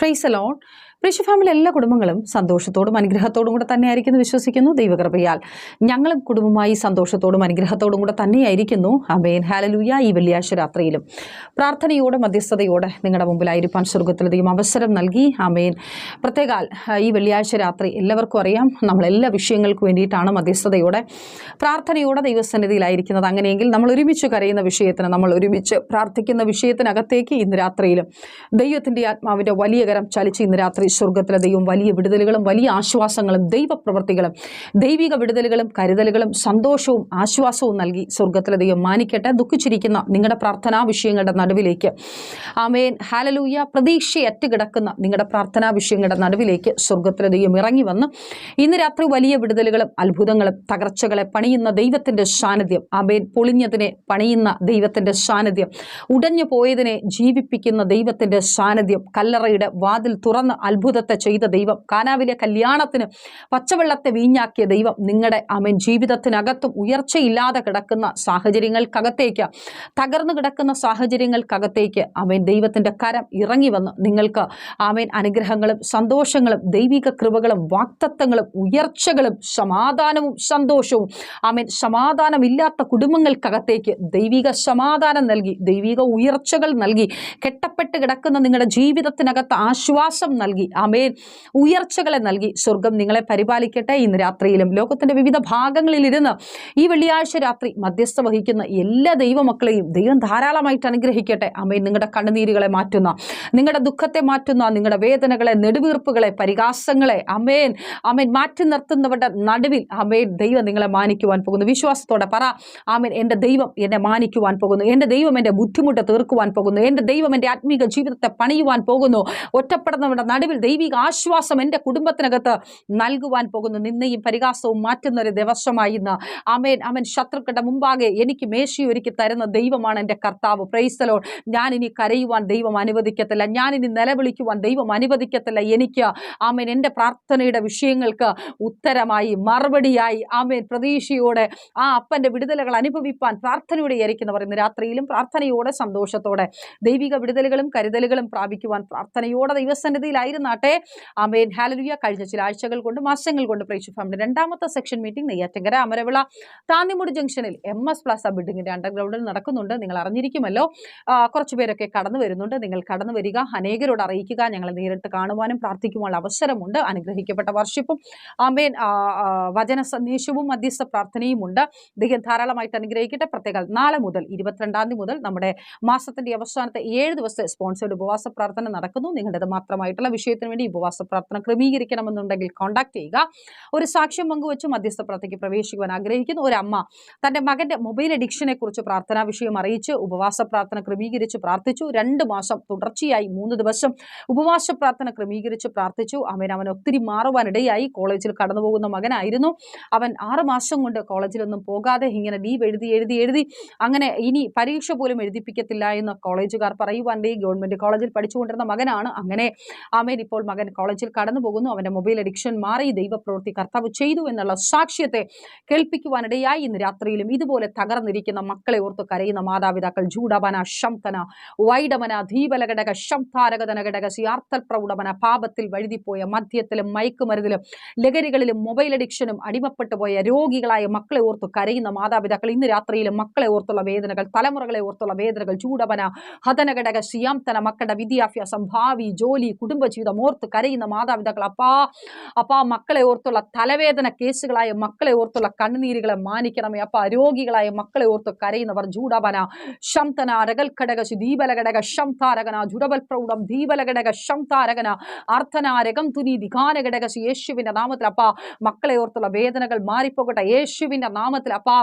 Price alone പ്രിഷ family എല്ലാ കുടുംബങ്ങളും സന്തോഷത്തോടും അനുഗ്രഹത്തോടും കൂടെ തന്നെയായിരിക്കുന്നു വിശ്വസിക്കുന്നു. ദൈവകൃപയാൽ ഞങ്ങളും കുടുംബമായി സന്തോഷത്തോടും അനുഗ്രഹത്തോടും കൂടെ തന്നെയായിരിക്കുന്നു. അമേൻ ഹാലലൂയ ഈ വെള്ളിയാഴ്ച രാത്രിയിലും പ്രാർത്ഥനയോടെ മധ്യസ്ഥതയോടെ നിങ്ങളുടെ മുമ്പിലായിരിക്കാൻ സ്വർഗത്തിൽ ദൈവം അവസരം നൽകി. അമേൻ പ്രത്യേകാൽ ഈ വെള്ളിയാഴ്ച രാത്രി എല്ലാവർക്കും അറിയാം. നമ്മളെല്ലാ വിഷയങ്ങൾക്ക് വേണ്ടിയിട്ടാണ് മധ്യസ്ഥതയോടെ പ്രാർത്ഥനയോടെ ദൈവസന്നിധിയിലായിരിക്കുന്നത്. അങ്ങനെയെങ്കിൽ നമ്മൾ ഒരുമിച്ച് കരയുന്ന വിഷയത്തിന് നമ്മൾ ഒരുമിച്ച് പ്രാർത്ഥിക്കുന്ന വിഷയത്തിനകത്തേക്ക് ഇന്ന് രാത്രിയിലും ദൈവത്തിന്റെ ആത്മാവിന്റെ വലിയ കരം ചലിച്ച് ഇന്ന് രാത്രി സ്വർഗത്തിലെ ദൈവം വലിയ വിടുതലുകളും വലിയ ആശ്വാസങ്ങളും ദൈവപ്രവർത്തികളും ദൈവിക വിടുതലുകളും കരുതലുകളും സന്തോഷവും ആശ്വാസവും നൽകി സ്വർഗത്തിലെ ദൈവം മാനിക്കട്ടെ. ദുഃഖിച്ചിരിക്കുന്ന നിങ്ങളുടെ പ്രാർത്ഥനാ വിഷയങ്ങളുടെ നടുവിലേക്ക്. ആമേൻ. ഹാലലൂയ പ്രതീക്ഷയറ്റ് കിടക്കുന്ന നിങ്ങളുടെ പ്രാർത്ഥനാ വിഷയങ്ങളുടെ നടുവിലേക്ക് സ്വർഗത്തിലെ ദൈവം ഇറങ്ങി വന്ന് ഇന്ന് രാത്രി വലിയ വിടുതലുകളും അത്ഭുതങ്ങളും തകർച്ചകളെ പണിയുന്ന ദൈവത്തിന്റെ സാന്നിധ്യം. ആമേൻ. പൊളിഞ്ഞതിനെ പണിയുന്ന ദൈവത്തിന്റെ സാന്നിധ്യം. ഉടഞ്ഞു പോയതിനെ ജീവിപ്പിക്കുന്ന ദൈവത്തിന്റെ സാന്നിധ്യം. കല്ലറയുടെ വാതിൽ തുറന്ന് അത്ഭുതത്തെ ചെയ്ത ദൈവം. കാനാവിലെ കല്യാണത്തിന് പച്ചവെള്ളത്തെ വീഞ്ഞാക്കിയ ദൈവം നിങ്ങളുടെ അമൻ ജീവിതത്തിനകത്തും ഉയർച്ചയില്ലാതെ കിടക്കുന്ന സാഹചര്യങ്ങൾക്കകത്തേക്ക് തകർന്നു കിടക്കുന്ന സാഹചര്യങ്ങൾക്കകത്തേക്ക് അമേൻ ദൈവത്തിന്റെ കരം ഇറങ്ങി വന്ന്. നിങ്ങൾക്ക് ആമേൻ അനുഗ്രഹങ്ങളും സന്തോഷങ്ങളും ദൈവിക കൃപകളും വാക്തത്വങ്ങളും ഉയർച്ചകളും സമാധാനവും സന്തോഷവും ആമേൻ സമാധാനമില്ലാത്ത കുടുംബങ്ങൾക്കകത്തേക്ക് ദൈവിക സമാധാനം നൽകി ദൈവിക ഉയർച്ചകൾ നൽകി കെട്ടപ്പെട്ട് കിടക്കുന്ന നിങ്ങളുടെ ജീവിതത്തിനകത്ത് ആശ്വാസം നൽകി അമേൻ ഉയർച്ചകളെ നൽകി. സ്വർഗം നിങ്ങളെ പരിപാലിക്കട്ടെ. ഇന്ന് രാത്രിയിലും ലോകത്തിന്റെ വിവിധ ഭാഗങ്ങളിൽ ഭാഗങ്ങളിലിരുന്ന് ഈ വെള്ളിയാഴ്ച രാത്രി മധ്യസ്ഥ വഹിക്കുന്ന എല്ലാ ദൈവമക്കളെയും ദൈവം ധാരാളമായിട്ട് അനുഗ്രഹിക്കട്ടെ. അമേൻ നിങ്ങളുടെ കണ്ണുനീരുകളെ മാറ്റുന്ന നിങ്ങളുടെ ദുഃഖത്തെ മാറ്റുന്ന നിങ്ങളുടെ വേദനകളെ നെടുവീർപ്പുകളെ പരിഹാസങ്ങളെ അമേൻ അമേൻ മാറ്റി നിർത്തുന്നവരുടെ നടുവിൽ അമേൻ ദൈവം നിങ്ങളെ മാനിക്കുവാൻ പോകുന്നു. വിശ്വാസത്തോടെ പറ ആമേൻ എന്റെ ദൈവം എന്നെ മാനിക്കുവാൻ പോകുന്നു. എന്റെ ദൈവം എന്റെ ബുദ്ധിമുട്ട് തീർക്കുവാൻ പോകുന്നു. എന്റെ ദൈവം എന്റെ ആത്മീക ജീവിതത്തെ പണിയുവാൻ പോകുന്നു. ഒറ്റപ്പെടുന്നവരുടെ നടുവിൽ ദൈവിക ആശ്വാസം എന്റെ കുടുംബത്തിനകത്ത് നൽകുവാൻ പോകുന്നു. നിന്നെയും പരിഹാസവും മാറ്റുന്ന ഒരു ദിവസമായി ഇന്ന്. അമേൻ അമൻ ശത്രുക്കളുടെ മുമ്പാകെ എനിക്ക് മേശി ഒരുക്കി തരുന്ന ദൈവമാണ് എന്റെ കർത്താവ്. പ്രൈസലോൺ ഞാൻ ഇനി കരയുവാൻ ദൈവം അനുവദിക്കത്തില്ല. ഞാൻ ഇനി നിലവിളിക്കുവാൻ ദൈവം അനുവദിക്കത്തില്ല. എനിക്ക് ആമേൻ എന്റെ പ്രാർത്ഥനയുടെ വിഷയങ്ങൾക്ക് ഉത്തരമായി മറുപടിയായി ആമേൻ പ്രതീക്ഷയോടെ ആ അപ്പന്റെ വിടുതലകൾ അനുഭവിപ്പാൻ പ്രാർത്ഥനയോടെ ഇരിക്കുന്നവർ ഇന്ന് രാത്രിയിലും പ്രാർത്ഥനയോടെ സന്തോഷത്തോടെ ദൈവിക വിടുതലുകളും കരുതലുകളും പ്രാപിക്കുവാൻ പ്രാർത്ഥനയോടെ ദൈവസന്നിധിയിലായിരുന്നാട്ടെ. ആമേൻ. ഹാലലുയ കഴിഞ്ഞ ചില ആഴ്ചകൾ കൊണ്ട് മാസങ്ങൾ കൊണ്ട് പ്രേക്ഷു ഫാമിന്റെ രണ്ടാമത്തെ സെക്ഷൻ മീറ്റിംഗ് നെയ്യാറ്റങ്കര അമരവിള താന്നിമുടി ജംഗ്ഷനിൽ എം എസ് പ്ലാസ ബിൽഡിങ്ങിന്റെ അണ്ടർഗ്രൗണ്ടിൽ നടക്കുന്നുണ്ട്. നിങ്ങൾ അറിഞ്ഞിരിക്കുമല്ലോ. കുറച്ചുപേരൊക്കെ പേരൊക്കെ കടന്നു വരുന്നുണ്ട്. നിങ്ങൾ കടന്നു വരിക അനേകരോട് അറിയിക്കുക ഞങ്ങൾ നേരിട്ട് കാണുവാനും പ്രാർത്ഥിക്കുവാനുള്ള അവസരമുണ്ട്. അനുഗ്രഹിക്കപ്പെട്ട വർഷിപ്പും ആ, വചന സന്ദേശവും മധ്യസ്ഥ പ്രാർത്ഥനയും ഉണ്ട്. ദൈവം ധാരാളമായിട്ട് അനുഗ്രഹിക്കട്ടെ. പ്രത്യേക നാളെ മുതൽ ഇരുപത്തിരണ്ടാം തീയതി മുതൽ നമ്മുടെ മാസത്തിന്റെ അവസാനത്തെ ഏഴ് ദിവസത്തെ സ്പോൺസേഡ് ഉപവാസ പ്രാർത്ഥന നടക്കുന്നു. നിങ്ങളുടേത് മാത്രമായിട്ടുള്ള വിഷയത്തിന് വേണ്ടി ഉപവാസ പ്രാർത്ഥന ക്രമീകരിക്കണമെന്നുണ്ടെങ്കിൽ കോൺടാക്ട് ചെയ്യുക. ഒരു സാക്ഷ്യം പങ്കുവച്ച് മധ്യസ്ഥ പ്രാർത്ഥനയ്ക്ക് പ്രവേശിക്കുവാൻ ആഗ്രഹിക്കുന്ന ഒരു അമ്മ തന്റെ മകന്റെ മൊബൈൽ അഡിക്ഷനെ കുറിച്ച് പ്രാർത്ഥനാ വിഷയം അറിയിച്ച് ഉപവാസ പ്രാർത്ഥന ക്രമീകരിച്ച് പ്രാർത്ഥിച്ചു. രണ്ട് മാസം തുടർച്ചയായി മൂന്ന് ദിവസം ഉപവാസ പ്രാർത്ഥന ക്രമീകരിച്ച് പ്രാർത്ഥിച്ചു. അവൻ അവൻ ഒത്തിരി മാറുവാനിടയായി. കോളേജിൽ കടന്നു പോകുന്ന മകനായിരുന്നു. അവൻ ആറ് മാസം കൊണ്ട് കോളേജിലൊന്നും പോകാതെ ഇങ്ങനെ ലീവ് എഴുതി എഴുതി എഴുതി അങ്ങനെ ഇനി പരീക്ഷ പോലും എഴുതിപ്പിക്കത്തില്ല എന്ന് കോളേജുകാർ പറയുവാൻ ഗവൺമെന്റ് കോളേജിൽ പഠിച്ചുകൊണ്ടിരുന്ന മകനാണ്. അങ്ങനെ ആമേൻ ഇപ്പോൾ മകൻ കോളേജിൽ കടന്നു പോകുന്നു. അവന്റെ മൊബൈൽ അഡിക്ഷൻ മാറി. ദൈവപ്രവൃത്തി കർത്താവ് ചെയ്തു എന്നുള്ള സാക്ഷ്യത്തെ കേൾപ്പിക്കുവാനിടയായി ഇന്ന് രാത്രിയിലും ഇതുപോലെ തകർന്നിരിക്കുന്ന മക്കളെ ഓർത്ത് കരയുന്ന മാതാപിതാക്കൾ ജൂഡവന ശംതന വൈഡമന ധീപലഘടക ശംതാരകതന ഘടക പ്രൗഢമന പാപത്തിൽ വഴുതിപ്പോയ മദ്യത്തിലും മയക്കുമരുന്നിലും ലഹരികളിലും മൊബൈൽ അഡിക്ഷനും അടിമപ്പെട്ടു പോയ രോഗികളായ മക്കളെ ഓർത്ത് കരയുന്ന മാതാപിതാക്കൾ ഇന്ന് രാത്രിയിലും മക്കളെ ഓർത്തുള്ള വേദനകൾ തലമുറകളെ ഓർത്തുള്ള വേദനകൾ ചൂടവന ഹതനഘടക സിയാംതന മക്കളുടെ വിദ്യാഭ്യാസം ഭാവി ജോലി കുടുംബജീവിതം ഓർത്ത് കരയുന്ന മാതാപിതാക്കൾ അപ്പാ അപ്പാ മക്കളെ ഓർത്തുള്ള തലവേദന കേസുകളായ മക്കളെ ഓർത്തുള്ള കണ്ണുനീരുകളെ മാനിക്കണമേ അപ്പ രോഗികളായ മക്കളെ ഓർത്ത് കരയുന്നവർ ജൂഡവന ശംതന രകൽഘടക ദീപലഘടക ശംതാരകന ജുഡബൽ പ്രൗഢം ദീപലഘടക ശംതാരകന അർത്ഥനാരകം തുനി ദിഗാനഘടക യേശുവിന്റെ നാമത്തിൽ അപ്പാ മക്കളെ ഓർത്തുള്ള വേദനകൾ മാറിപ്പോകട്ടെ യേശുവിന്റെ നാമത്തിൽ അപ്പാ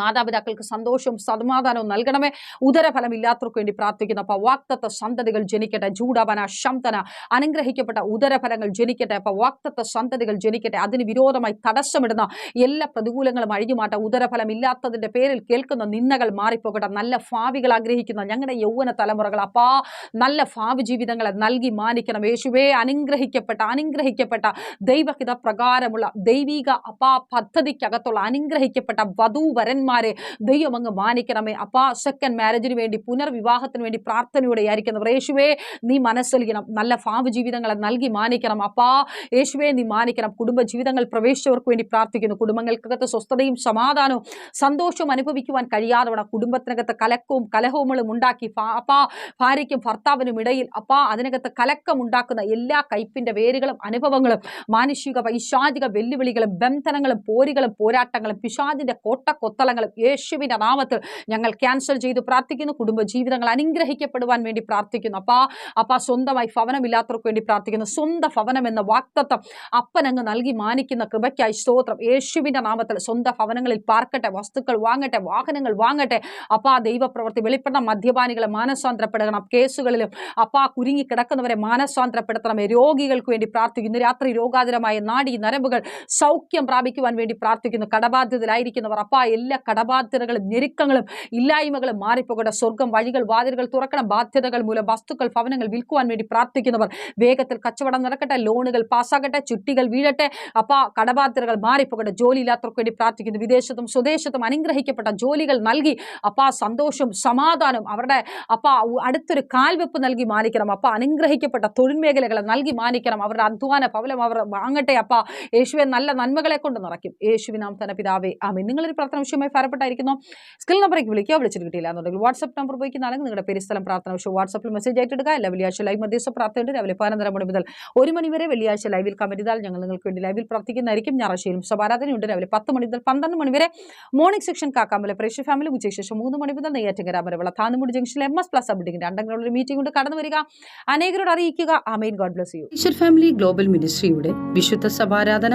മാതാപിതാക്കൾക്ക് സന്തോഷവും സമാധാനവും നൽകണമേ. ഉദരഫലമില്ലാത്തവർക്ക് വേണ്ടി പ്രാർത്ഥിക്കുന്ന. അപ്പ വാക്തത്വ സന്തതികൾ ജനിക്കട്ടെ. ജൂഡവന ശംതന അനുഗ്രഹിക്കപ്പെട്ട ഉദരഫലങ്ങൾ ജനിക്കട്ടെ. അപ്പ വാക്തത്വ സന്തതികൾ ജനിക്കട്ടെ. അതിന് വിരോധമായി തടസ്സമിടുന്ന എല്ലാ പ്രതികൂലങ്ങളും അഴിഞ്ഞുമാട്ട ഉദരഫലം ഇല്ലാത്തതിന്റെ പേരിൽ കേൾക്കുന്ന നിന്നകൾ മാറിപ്പോകട്ടെ. നല്ല ഭാവികൾ ആഗ്രഹിക്കുന്ന ഞങ്ങളുടെ യൗവന തലമുറകൾ അപ്പാ നല്ല ഭാവി ജീവിതങ്ങളെ നൽകി മാനിക്കണം. യേശുവേ അനുഗ്രഹിക്കപ്പെട്ട അനുഗ്രഹിക്കപ്പെട്ട ദൈവഹിത പ്രകാരമുള്ള ദൈവിക അപാ പദ്ധതിക്കകത്തുള്ള അനുഗ്രഹിക്കപ്പെട്ട വധൂവരന്മാർ ഭർത്താക്കന്മാരെ ദൈവം അങ്ങ് മാനിക്കണമേ. അപ്പാ സെക്കൻഡ് മാരേജിന് വേണ്ടി പുനർവിവാഹത്തിന് വേണ്ടി പ്രാർത്ഥനയോടെ ആയിരിക്കുന്നവർ യേശുവേ നീ മനസ്സലിക്കണം നല്ല ഭാവ ജീവിതങ്ങളെ നൽകി മാനിക്കണം. അപ്പാ യേശുവേ നീ മാനിക്കണം. കുടുംബ ജീവിതങ്ങൾ പ്രവേശിച്ചവർക്ക് വേണ്ടി പ്രാർത്ഥിക്കുന്നു. കുടുംബങ്ങൾക്കകത്ത് സ്വസ്ഥതയും സമാധാനവും സന്തോഷവും അനുഭവിക്കുവാൻ കഴിയാതവണ കുടുംബത്തിനകത്ത് കലക്കവും കലഹവുമളും ഉണ്ടാക്കി അപ്പാ ഭാര്യയ്ക്കും ഭർത്താവിനും ഇടയിൽ അപ്പാ അതിനകത്ത് കലക്കം ഉണ്ടാക്കുന്ന എല്ലാ കയ്പിന്റെ വേരുകളും അനുഭവങ്ങളും മാനുഷിക പൈശാചിക വെല്ലുവിളികളും ബന്ധനങ്ങളും പോരുകളും പോരാട്ടങ്ങളും പിശാചിന്റെ കോട്ടക്കൊത്തളങ്ങളും യേശുവിന്റെ നാമത്തിൽ ഞങ്ങൾ ക്യാൻസൽ ചെയ്ത് പ്രാർത്ഥിക്കുന്നു. കുടുംബ ജീവിതങ്ങൾ അനുഗ്രഹിക്കപ്പെടുവാൻ വേണ്ടി പ്രാർത്ഥിക്കുന്നു. അപ്പാ അപ്പാ സ്വന്തമായി ഭവനമില്ലാത്തവർക്ക് വേണ്ടി പ്രാർത്ഥിക്കുന്നു. സ്വന്തം ഭവനം എന്ന വാക്തത്വം അപ്പനങ്ങ് നൽകി മാനിക്കുന്ന കൃപയ്ക്കായി സ്തോത്രം. യേശുവിന്റെ നാമത്തിൽ സ്വന്തം ഭവനങ്ങളിൽ പാർക്കട്ടെ വസ്തുക്കൾ വാങ്ങട്ടെ വാഹനങ്ങൾ വാങ്ങട്ടെ. അപ്പാ ദൈവപ്രവർത്തി വെളിപ്പെടണം. മദ്യപാനികളെ മാനസാന്തരപ്പെടണം കേസുകളിലും അപ്പാ കുരുങ്ങി കിടക്കുന്നവരെ മാനസാന്തരപ്പെടുത്തണമേ. രോഗികൾക്ക് വേണ്ടി പ്രാർത്ഥിക്കുന്നു. രാത്രി രോഗാതുരമായ നാടി നരമ്പുകൾ സൗഖ്യം പ്രാപിക്കുവാൻ വേണ്ടി പ്രാർത്ഥിക്കുന്നു. കടബാധ്യതയിലായിരിക്കുന്നവർ അപ്പാ എല്ലാ കടബാധ്യതകളും ഞെരുക്കങ്ങളും ഇല്ലായ്മകളും മാറിപ്പോകട്ടെ. സ്വർഗം വഴികൾ വാതിലുകൾ തുറക്കണം. ബാധ്യതകൾ മൂലം വസ്തുക്കൾ ഭവനങ്ങൾ വിൽക്കുവാൻ വേണ്ടി പ്രാർത്ഥിക്കുന്നവർ വേഗത്തിൽ കച്ചവടം നടക്കട്ടെ. ലോണുകൾ പാസ്സാകട്ടെ. ചുട്ടികൾ വീഴട്ടെ. അപ്പാ കടബാധ്യതകൾ മാറിപ്പോകട്ടെ. ജോലി ഇല്ലാത്തവർക്ക് വേണ്ടി പ്രാർത്ഥിക്കുന്നു. വിദേശത്തും സ്വദേശത്തും അനുഗ്രഹിക്കപ്പെട്ട ജോലികൾ നൽകി അപ്പാ സന്തോഷവും സമാധാനവും അവരുടെ അപ്പാ അടുത്തൊരു കാൽവെപ്പ് നൽകി മാനിക്കണം. അപ്പ അനുഗ്രഹിക്കപ്പെട്ട തൊഴിൽ മേഖലകളെ നൽകി മാനിക്കണം. അവരുടെ അധ്വാന പവലം അവർ വാങ്ങട്ടെ. അപ്പ യേശുവെ നല്ല നന്മകളെ കൊണ്ട് നിറയ്ക്കും. യേശുവിനാം തന്നെ പിതാവേ ആമേ നിങ്ങളൊരു പ്രാർത്ഥന വിഷയമായി ഭാരപ്പെട്ടായിരിക്കുന്നു. സ്കിൽ നമ്പറേക്ക് വിളിക്കുക. വിളിച്ചിട്ട് കിട്ടിയില്ല എന്നുണ്ടെങ്കിൽ വാട്സ്ആപ്പ് നമ്പർ ഉപയോഗിക്കുന്നതാണെങ്കിൽ നിങ്ങളുടെ പെരിസ്ഥലം പ്രാർത്ഥന പക്ഷേ വാട്സ്ആപ്പിൽ മെസ്സേജ് ആയിട്ട് എടുക്കുക അല്ല വെള്ളിയാഴ്ച ലൈവ് മധ്യസ്ഥ പ്രാർത്ഥനയുണ്ട്. രാവിലെ പതിനൊന്നര മണി മുതൽ ഒരു മണി വരെ വെള്ളിയാഴ്ച ലൈവിൽ കമന്റ് ചെയ്താൽ ഞങ്ങൾ നിങ്ങൾക്ക് വേണ്ടി ലൈവിൽ പ്രാർത്ഥിക്കുന്നതായിരിക്കും. ഞായറാഴ്ചയിലും സ്വാരാധനയുണ്ട് രാവിലെ പത്ത് മണി മുതൽ പന്ത്രണ്ട് മണി വരെ മോർണിംഗ് സെക്ഷൻ കാക്കാമല പ്രേക്ഷ ഫാമിലി ഉച്ചയ്ക്ക് ശേഷം മൂന്ന് മണി മുതൽ നെയ്യാറ്റിങ്കര വരെയുള്ള താന്നുമുടി ജംഗ്ഷനിൽ എം എസ് പ്ലസ് ബിൽഡിംഗിന്റെ അണ്ടങ്ങളുടെ മീറ്റിംഗ് കൊണ്ട് കടന്നു വരിക. അനേകരോട് അറിയിക്കുക. ആമേൻ God bless you family global മിനിസ്ട്രിയുടെ വിശുദ്ധ സഭാരാധന